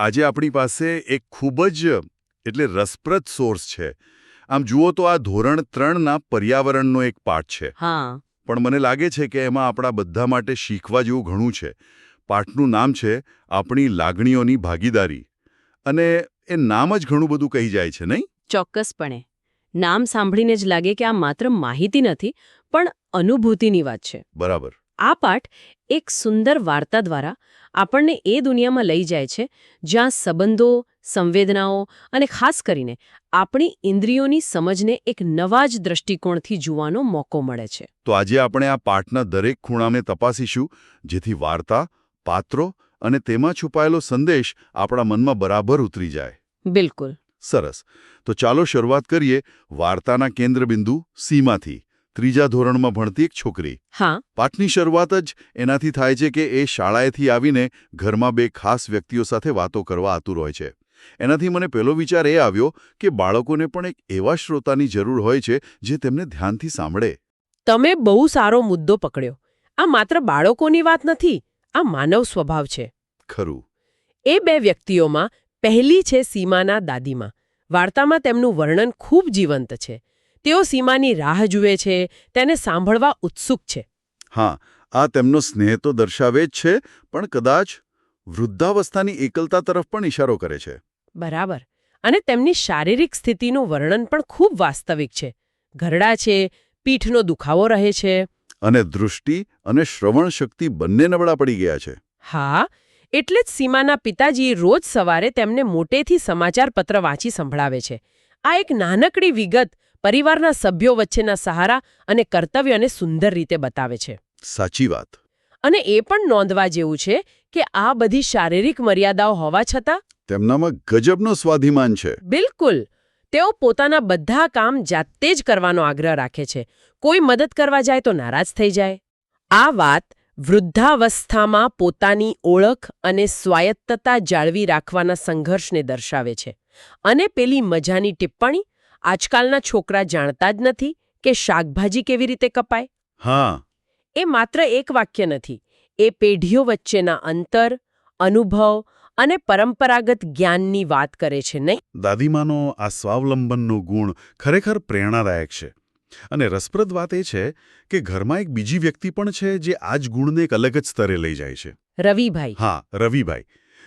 આજે આપણી પાસે એક ખૂબ જ એટલે રસપ્રદ સોર્સ છે. આમ જુઓ તો આ ધોરણ ત્રણના પર્યાવરણનો એક પાઠ છે. હા. પણ મને લાગે છે કે એમાં આપણા બધા માટે શીખવા જેવું ઘણું છે. પાઠનું નામ છે આપણી લાગણીઓની ભાગીદારી. અને એ નામ જ ઘણું બધું કહી જાય છે નહીં? ચોક્કસપણે. નામ સાંભળીને જ લાગે કે આ માત્ર માહિતી નથી પણ અનુભૂતિની વાત છે. બરાબર. આ પાઠ એક સુંદર વાર્તા દ્વારા આપણને એ દુનિયામાં લઈ જાય છે જ્યાં સંબંધો સંવેદનાઓ અને ખાસ કરીને આપણી ઇન્દ્રિયોની સમજને એક નવા જ દ્રષ્ટિકોણથી જોવાનો મોકો મળે છે. તો આજે આપણે આ પાઠના દરેક ખૂણાને તપાસીશું જેથી વાર્તા પાત્રો અને તેમાં છુપાયેલો સંદેશ આપણા મનમાં બરાબર ઉતરી જાય. બિલકુલ. સરસ. તો ચાલો શરૂઆત કરીએ વાર્તાના કેન્દ્રબિંદુ સીમાથી. ત્રીજા ધોરણમાં ભણતી એક છોકરી. હા. પાઠની શરૂઆત જ એનાથી થાય છે કે એ શાળાએથી આવીને ઘરમાં બે ખાસ વ્યક્તિઓ સાથે વાતો કરવા આતુર હોય છે. એનાથી મને પહેલો વિચાર એ આવ્યો કે બાળકોને પણ એક એવા શ્રોતાની જરૂર હોય છે જે તેમને ધ્યાનથી સાંભળે. તમે બહુ સારો મુદ્દો પકડ્યો. આ માત્ર બાળકોની વાત નથી આ માનવ સ્વભાવ છે. ખરું. એ બે વ્યક્તિઓમાં પહેલી છે સીમાના દાદીમાં. વાર્તામાં તેમનું વર્ણન ખૂબ જીવંત છે. તેઓ સીમાની રાહ જુએ છે તેને સાંભળવા ઉત્સુક છે. હા આ તેમનો સ્નેહ તો દર્શાવે જ છે પણ કદાચ વૃદ્ધાવસ્થાની એકલતા તરફ પણ ઇશારો કરે છે. બરાબર. અને તેમની શારીરિક સ્થિતિનું વર્ણન પણ ખૂબ વાસ્તવિક છે. ઘરડા છે પીઠનો દુખાવો રહે છે. અને દૃષ્ટિ અને શ્રવણ શક્તિ બંને નબળા પડી ગયા છે. હા એટલે જ સીમાના પિતાજી રોજ સવારે તેમને મોટેથી સમાચાર પત્ર વાંચી સંભળાવે છે. આ એક નાનકડી વિગત પરિવારના સભ્યો વચ્ચેના સહારા અને કર્તવ્યને સુંદર રીતે બતાવે છે. સાચી વાત. અને એ પણ નોંધવા જેવું છે કે આ બધી શારીરિક મર્યાદાઓ હોવા છતાં તેમનામાં ગજબનો સ્વાધિમાન છે. બિલકુલ. તેઓ પોતાના બધા કામ જાતે જ કરવાનો આગ્રહ રાખે છે. કોઈ મદદ કરવા જાય તો નારાજ થઈ જાય. આ વાત વૃદ્ધાવસ્થામાં પોતાની ઓળખ અને સ્વાયત્તતા જાળવી રાખવાના સંઘર્ષને દર્શાવે છે. અને પેલી મજાની ટિપ્પણી આજકાલના છોકરા જાણતા જ નથી કે શાકભાજી કેવી રીતે કપાય. હા. એ માત્ર એક વાક્ય નથી. એ પેઢીઓ વચ્ચેના અંતર અનુભવ અને પરંપરાગત જ્ઞાનની વાત કરે છે નહીં? દાદીમાનો આ સ્વાવલંબનનો ગુણ ખરેખર પ્રેરણાદાયક છે. અને રસપ્રદ વાત એ છે કે ઘરમાં એક બીજી વ્યક્તિ પણ છે જે આ જ ગુણને એક અલગ જ સ્તરે લઈ જાય છે. રવિભાઈ. હા રવિભાઈ.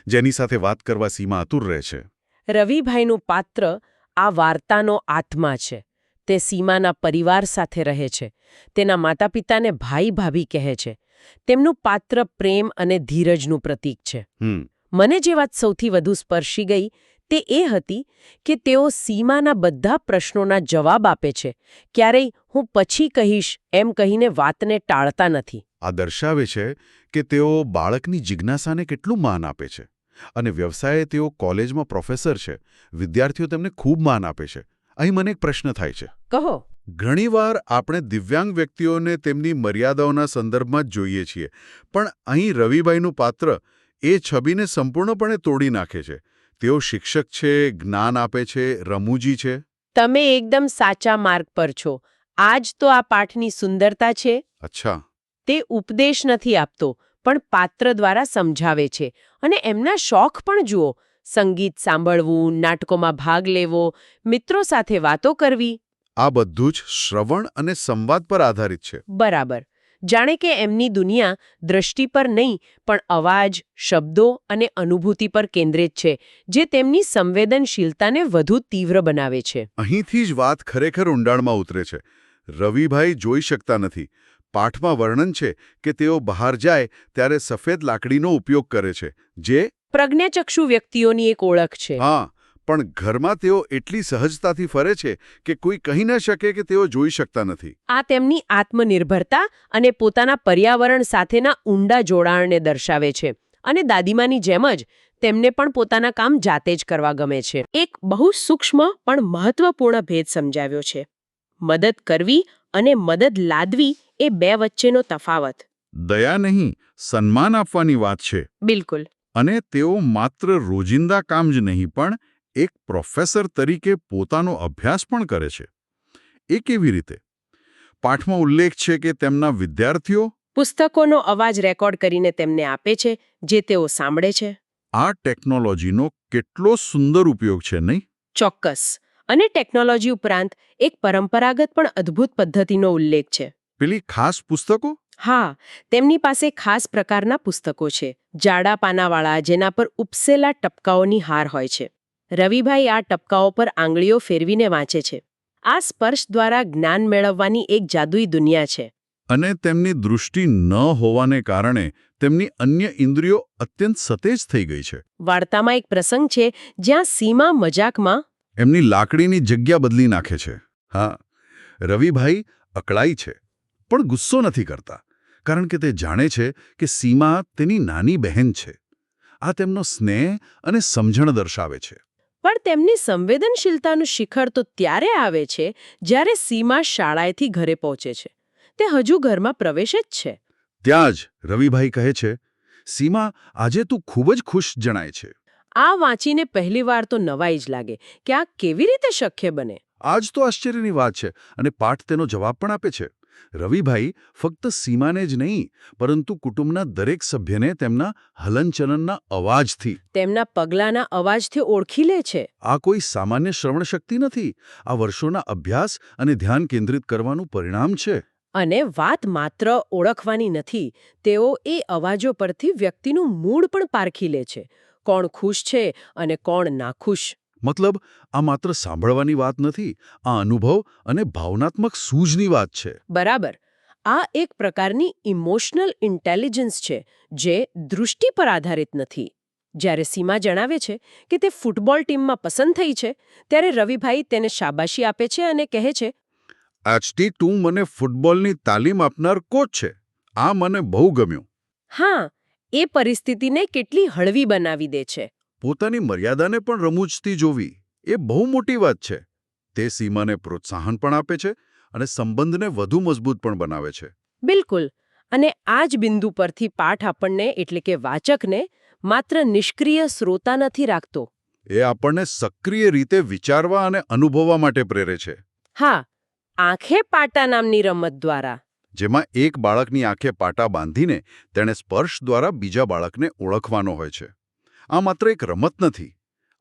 જેની સાથે વાત કરવા સીમા આતુર રહે છે. રવિભાઈનું પાત્ર આ વાર્તાનો આત્મા છે. તે સીમાના પરિવાર સાથે રહે છે. તેના માતા પિતાને ભાઈ ભાભી કહે છે. તેમનું પાત્ર પ્રેમ અને ધીરજનું પ્રતીક છે. મને જે વાત સૌથી વધુ સ્પર્શી ગઈ તે એ હતી કે તેઓ સીમાના બધા પ્રશ્નોના જવાબ આપે છે. ક્યારેય હું પછી કહીશ એમ કહીને વાતને ટાળતા નથી. આ દર્શાવે છે કે તેઓ બાળકની જિજ્ઞાસાને કેટલું માન આપે છે. અને વ્યવસાયે તેઓ કોલેજમાં પ્રોફેસર છે. વિદ્યાર્થીઓ તેમને ખૂબ માન આપે છે. અહીં મને એક પ્રશ્ન થાય છે. કહો. ઘણીવાર આપણે દિવ્યાંગ વ્યક્તિઓને તેમની મર્યાદાઓના સંદર્ભમાં જ જોઈએ છીએ પણ અહીં રવિભાઈનું પાત્ર એ છબીને સંપૂર્ણપણે તોડી નાખે છે. તેઓ શિક્ષક છે જ્ઞાન આપે છે રમૂજી છે. તમે એકદમ સાચા માર્ગ પર છો. આજ તો આ પાઠની સુંદરતા છે. અચ્છા. તે ઉપદેશ નથી આપતો. પણ પાત્ર દ્વારા સમજાવે છે. અને એમના શોખ પણ જુઓ. સંગીત સાંભળવું નાટકોમાં ભાગ લેવો મિત્રો સાથે વાતો કરવી. આ બધું જ શ્રવણ અને સંવાદ પર આધારિત છે. બરાબર. જાણે કે એમની દુનિયા દ્રષ્ટિ પર નહીં પણ અવાજ શબ્દો અને અનુભૂતિ પર કેન્દ્રિત છે જે તેમની સંવેદનશીલતાને વધુ તીવ્ર બનાવે છે. અહીંથી જ વાત ખરેખર ઊંડાણમાં ઉતરે છે. રવિભાઈ જોઈ શકતા નથી. પાઠમાં વર્ણન છે કે તેઓ બહાર જાય ત્યારે સફેદ લાકડીનો ઉપયોગ કરે છે જે પ્રજ્ઞાચક્ષુ વ્યક્તિઓની એક ઓળખ છે. હા પણ ઘરમાં તેઓ એટલી સહજતાથી ફરે છે કે કોઈ કહી ન શકે કે તેઓ જોઈ શકતા નથી. આ તેમની આત્મનિર્ભરતા અને પોતાના પર્યાવરણ સાથેના ઊંડા જોડાણને દર્શાવે છે અને દાદીમાની જેમ જ તેમને પણ પોતાના કામ જાતે જ કરવા ગમે છે. એક બહુ સૂક્ષ્મ પણ મહત્વપૂર્ણ ભેદ સમજાવ્યો છે. મદદ કરવી અને મદદ લાદવી એ બે વચ્ચેનો તફાવત. દયા નહીં સન્માન આપવાની વાત છે. બિલકુલ. અને તેઓ માત્ર રોજિંદા કામ જ નહીં પણ એક પ્રોફેસર તરીકે પોતાનો અભ્યાસ પણ કરે છે. એ કેવી રીતે? પાઠમાં ઉલ્લેખ છે કે તેમના વિદ્યાર્થીઓ પુસ્તકોનો અવાજ રેકોર્ડ કરીને તેમને આપે છે જે તેઓ સાંભળે છે. આ ટેકનોલોજીનો કેટલો સુંદર ઉપયોગ છે નહીં? ચોક્કસ. અને ટેકનોલોજી ઉપરાંત એક પરંપરાગત પણ અદ્ભુત પદ્ધતિનો ઉલ્લેખ છે. પેલી ખાસ પુસ્તકો? હા તેમની પાસે ખાસ પ્રકારના પુસ્તકો છે. જાડા પાનાવાળા જેના પર ઉપસેલા ટપકાઓની હાર હોય છે. રવિભાઈ આ ટપકાઓ પર આંગળીઓ ફેરવીને વાંચે છે. આ સ્પર્શ દ્વારા જ્ઞાન મેળવવાની એક જાદુઈ દુનિયા છે. અને તેમની દૃષ્ટિ ન હોવાને કારણે તેમની અન્ય ઇન્દ્રિયો અત્યંત સતેજ થઈ ગઈ છે. વાર્તામાં એક પ્રસંગ છે જ્યાં સીમા મજાકમાં એમની લાકડીની જગ્યા બદલી નાખે છે. હા રવિભાઈ અકળાઈ છે પણ ગુસ્સો નથી કરતા કારણ કે તે જાણે છે કે સીમા તેની નાની બહેન છે. આ તેમનો સ્નેહ અને સમજણ દર્શાવે છે. પણ તેમની સંવેદનશીલતાનું શિખર તો ત્યારે આવે છે જ્યારે સીમા શાળાએથી ઘરે પહોંચે છે. તે હજુ ઘરમાં પ્રવેશે જ છે. ત્યાં જ રવિભાઈ કહે છે સીમા આજે તું ખૂબ જ ખુશ જણાય છે. આ વાંચીને પહેલીવાર તો નવાઈ જ લાગે કે આ કેવી રીતે શક્ય બને? આજ તો આશ્ચર્યની વાત છે અને પાઠ તેનો જવાબ પણ આપે છે. રવિભાઈ ફક્ત સીમાને જ નહીં પરંતુ કુટુંબના દરેક સભ્યને તેમના હલનચલનના અવાજથી. તેમના પગલાંના અવાજથી ઓળખી લે છે. આ કોઈ સામાન્ય શ્રવણ શક્તિ નથી. આ વર્ષોના અભ્યાસ અને ધ્યાન કેન્દ્રિત કરવાનું પરિણામ છે. અને વાત માત્ર ઓળખવાની નથી તેઓ એ અવાજો પરથી વ્યક્તિનું મૂળ પણ પારખી લે છે. કોણ ખુશ છે અને કોણ નાખુશ. મતલબ આ માત્ર સાંભળવાની વાત નથી આ અનુભવ અને ભાવનાત્મક સૂઝની વાત છે. બરાબર. આ એક પ્રકારની ઇમોશનલ ઇન્ટેલિજન્સ છે જે દૃષ્ટિ પર આધારિત નથી. જ્યારે સીમા જણાવે છે કે તે ફૂટબોલ ટીમમાં પસંદ થઈ છે ત્યારે રવિભાઈ તેને શાબાશી આપે છે અને કહે છે આજથી તું મને ફૂટબોલની તાલીમ આપનાર કોચ છે. આ મને બહુ ગમ્યું. હા એ પરિસ્થિતિને કેટલી હળવી બનાવી દે છે. પોતાની મર્યાદાને પણ રમૂજથી જોવી એ બહુ મોટી વાત છે. તે સીમાને પ્રોત્સાહન પણ આપે છે અને સંબંધને વધુ મજબૂત પણ બનાવે છે. બિલકુલ. અને આ જ બિંદુ પરથી પાઠ આપણને એટલે કે વાચકને માત્ર નિષ્ક્રિય શ્રોતા નથી રાખતો. એ આપણને સક્રિય રીતે વિચારવા અને અનુભવવા માટે પ્રેરે છે. હા. આંખે પાટા નામની રમત દ્વારા. જેમાં એક બાળકની આંખે પાટા બાંધીને તેણે સ્પર્શ દ્વારા બીજા બાળકને ઓળખવાનો હોય છે. આ માત્ર એક રમત નથી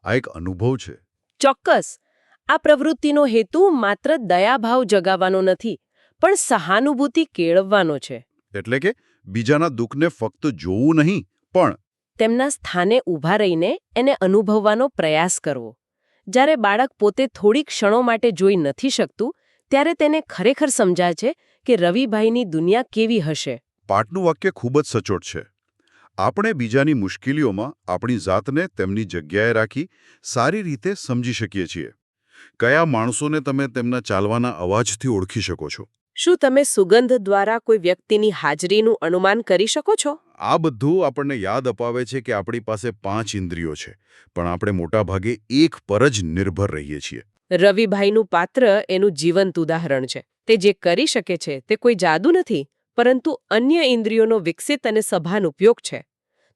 આ એક અનુભવ છે. ચોક્કસ. આ પ્રવૃત્તિનો હેતુ માત્ર દયાભાવ જગાવવાનો નથી પણ સહાનુભૂતિ કેળવવાનો છે. એટલે કે બીજાના દુઃખને ફક્ત જોવું નહીં પણ તેમના સ્થાને ઊભા રહીને એને અનુભવવાનો પ્રયાસ કરવો. જ્યારે બાળક પોતે થોડી ક્ષણો માટે જોઈ નથી શકતું ત્યારે તેને ખરેખર સમજાય છે કે રવિભાઈની દુનિયા કેવી હશે? પાઠનું વાક્ય ખૂબ જ સચોટ છે. આપણે બીજાની મુશ્કેલીઓમાં આપણી જાતને તેમની જગ્યાએ રાખી સારી રીતે સમજી શકીએ છીએ. કયા માણસોને તમે તેમના ચાલવાના અવાજથી ઓળખી શકો છો? શું તમે સુગંધ દ્વારા કોઈ વ્યક્તિની હાજરીનું અનુમાન કરી શકો છો? આ બધું આપણને યાદ અપાવે છે કે આપણી પાસે પાંચ ઇન્દ્રિયો છે પણ આપણે મોટાભાગે એક પર જ નિર્ભર રહીએ છીએ. રવિભાઈનું પાત્ર એનું જીવંત ઉદાહરણ છે. તે જે કરી શકે છે તે કોઈ જાદુ નથી પરંતુ અન્ય ઇન્દ્રિયોનો વિકસિત અને સભાન ઉપયોગ છે.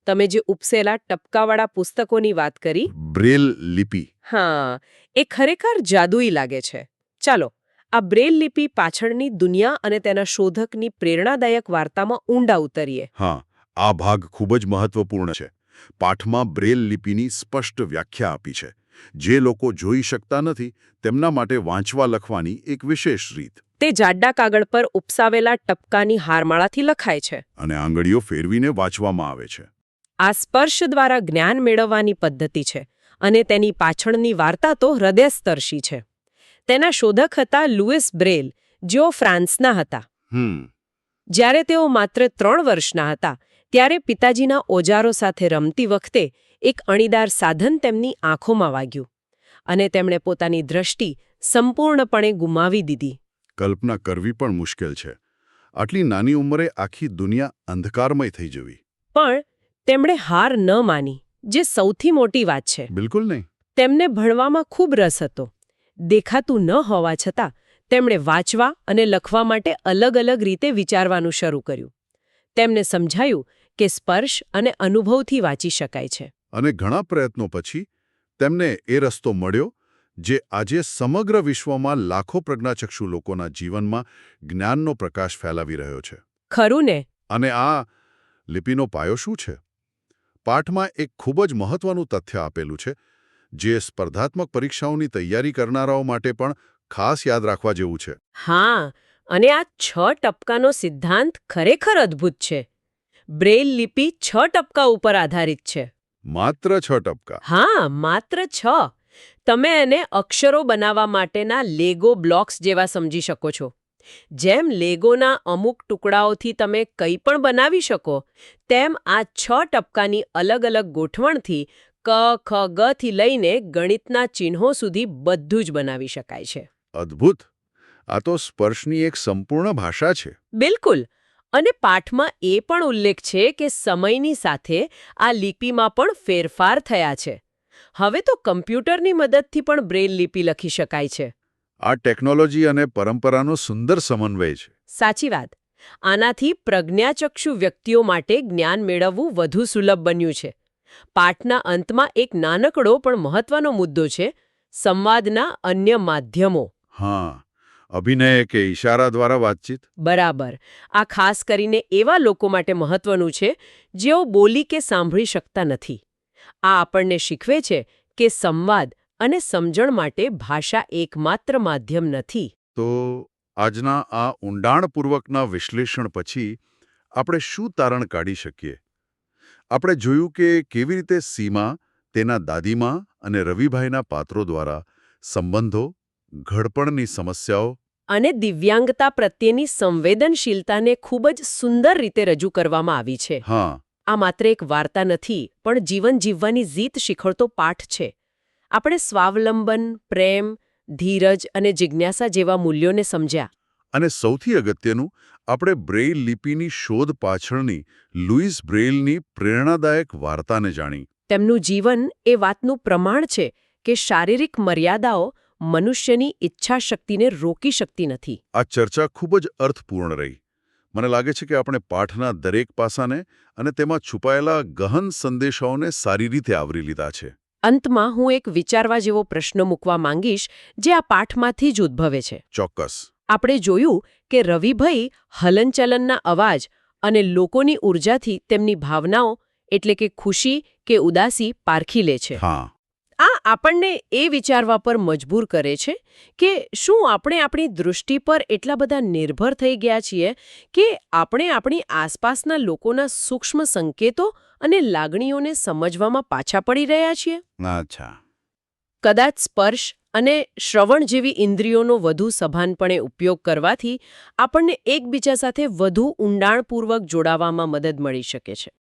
તમે જે ઉપસેલા ટપકાવાળા પુસ્તકોની વાત કરી? બ્રેલ લિપિ. હા એ ખરેખર જાદુઈ લાગે છે. ચાલો આ બ્રેલ લિપિ પાછળની દુનિયા અને તેના શોધકની પ્રેરણાદાયક વાર્તામાં ઊંડા ઉતરીએ. હા આ ભાગ ખૂબ જ મહત્વપૂર્ણ છે. પાઠમાં બ્રેલ લિપિની સ્પષ્ટ વ્યાખ્યા આપી છે. જે લોકો જોઈ શકતા નથી તેમના માટે વાંચવા લખવાની એક વિશેષ રીત. તે જાડા કાગળ પર ઉપસાવેલા ટપકાની હારમાળાથી લખાય છે. અને આંગળીઓ ફેરવીને વાંચવામાં આવે છે. આ સ્પર્શ દ્વારા જ્ઞાન મેળવવાની પદ્ધતિ છે અને તેની પાછળની વાર્તા તો હૃદયસ્તર્શી છે. તેના શોધક હતા લુઇસ બ્રેલ જેઓ ફ્રાન્સના હતા. હમ. જ્યારે તેઓ માત્ર ત્રણ વર્ષના હતા ત્યારે પિતાજીના ઓજારો સાથે રમતી વખતે એક અણીદાર સાધન તેમની આંખોમાં વાગ્યું અને તેમણે પોતાની દ્રષ્ટિ સંપૂર્ણપણે ગુમાવી દીધી. કલ્પના કરવી પણ મુશ્કેલ છે. આટલી નાની ઉંમરે આખી દુનિયા અંધકારમય થઈ જવી. પણ તેમણે હાર ન માની જે સૌથી મોટી વાત છે. બિલકુલ નહીં. તેમને ભણવામાં ખૂબ રસ હતો. દેખાતું ન હોવા છતાં તેમણે વાંચવા અને લખવા માટે અલગ અલગ રીતે વિચારવાનું શરૂ કર્યું. તેમને સમજાયું કે સ્પર્શ અને અનુભવથી વાંચી શકાય છે. અને ઘણા પ્રયત્નો પછી તેમને એ રસ્તો મળ્યો જે આજે સમગ્ર વિશ્વમાં લાખો પ્રજ્ઞાચક્ષુ લોકોના જીવનમાં જ્ઞાનનો પ્રકાશ ફેલાવી રહ્યો છે. ખરું ને. અને આ લિપિનો પાયો શું છે? પાઠમાં એક ખૂબ જ મહત્વનું તથ્ય આપેલું છે જે સ્પર્ધાત્મક પરીક્ષાઓની તૈયારી કરનારાઓ માટે પણ ખાસ યાદ રાખવા જેવું છે. હા અને આ છ ટપકાનો સિદ્ધાંત ખરેખર અદ્ભુત છે. બ્રેલ લિપિ છ ટપકા ઉપર આધારિત છે. માત્ર છ ટપકા. હા માત્ર છ. તમે એને અક્ષરો બનાવવા માટેના લેગો બ્લોક્સ જેવા સમજી શકો છો. જેમ લેગોના અમુક ટુકડાઓથી તમે કંઈ પણ બનાવી શકો તેમ આ છ ટપકાની અલગ અલગ ગોઠવણથી ક ખ ગ થી લઈને ગણિતના ચિહ્નો સુધી બધું જ બનાવી શકાય છે. અદ્ભુત! આ તો સ્પર્શની એક સંપૂર્ણ ભાષા છે. બિલકુલ! અને પાઠમાં એ પણ ઉલ્લેખ છે કે સમયની સાથે આ લિપિમાં પણ ફેરફાર થયા છે. હવે તો કમ્પ્યુટરની મદદથી પણ બ્રેલ લિપિ લખી શકાય છે. આ ટેકનોલોજી અને પરંપરાનો સુંદર સમન્વય છે. સાચી વાત. આનાથી પ્રજ્ઞાચક્ષુ વ્યક્તિઓ માટે જ્ઞાન મેળવવું વધુ સુલભ બન્યું છે. પાઠના અંતમાં એક નાનકડો પણ મહત્વનો મુદ્દો છે સંવાદના અન્ય માધ્યમો. હા. અભિનય કે ઇશારા દ્વારા વાતચીત? બરાબર. આ ખાસ કરીને એવા લોકો માટે મહત્વનું છે જેઓ બોલી કે સાંભળી શકતા નથી. આ આપણને શીખવે છે કે સંવાદ અને સમજણ માટે ભાષા એકમાત્ર માધ્યમ નથી. તો આજના આ ઊંડાણપૂર્વકના વિશ્લેષણ પછી આપણે શું તારણ કાઢી શકીએ? આપણે જોયું કે કેવી રીતે સીમા તેના દાદીમા અને રવિભાઈના પાત્રો દ્વારા સંબંધો ઘડપણની સમસ્યાઓ અને દિવ્યાંગતા પ્રત્યેની સંવેદનશીલતાને ખૂબ જ સુંદર રીતે રજૂ કરવામાં આવી છે. હા. આ માત્ર એક વાર્તા નથી પણ જીવન જીવવાની જીત શીખવતો પાઠ છે. આપણે સ્વાવલંબન પ્રેમ ધીરજ અને જિજ્ઞાસા જેવા મૂલ્યોને સમજ્યા. અને સૌથી અગત્યનું આપણે બ્રેઇલ લિપિની શોધ પાછળની લુઈસ બ્રેઇલની પ્રેરણાદાયક વાર્તાને જાણી. તેમનું જીવન એ વાતનું પ્રમાણ છે કે શારીરિક મર્યાદાઓ મનુષ્યની ઈચ્છાશક્તિને રોકી શકતી નથી. આ ચર્ચા ખૂબ જ અર્થપૂર્ણ રહી. મને લાગે છે કે આપણે પાઠના દરેક પાસાને અને તેમાં છુપાયેલા ગહન સંદેશાઓને સારી રીતે આવરી લીધા છે. અંતમાં હું એક વિચારવા જેવો પ્રશ્ન મૂકવા માંગીશ જે આ પાઠમાંથી જ ઉદ્ભવે છે. ચોક્કસ. આપણે જોયું કે રવિભાઈ હલનચલનના અવાજ અને લોકોની ઊર્જાથી તેમની ભાવનાઓ એટલે કે ખુશી કે ઉદાસી પારખી લે છે. હા. આ આપણને એ વિચારવા પર મજબૂર કરે છે કે શું આપણે આપણી દૃષ્ટિ પર એટલા બધા નિર્ભર થઈ ગયા છીએ કે આપણે આપણી આસપાસના લોકોના સૂક્ષ્મ સંકેતો અને લાગણીઓને સમજવામાં પાછા પડી રહ્યા છીએ? અચ્છા. કદાચ સ્પર્શ અને શ્રવણ જેવી ઇન્દ્રિયોનો વધુ સભાનપણે ઉપયોગ કરવાથી આપણને એકબીજા સાથે વધુ ઊંડાણપૂર્વક જોડાવામાં મદદ મળી શકે છે.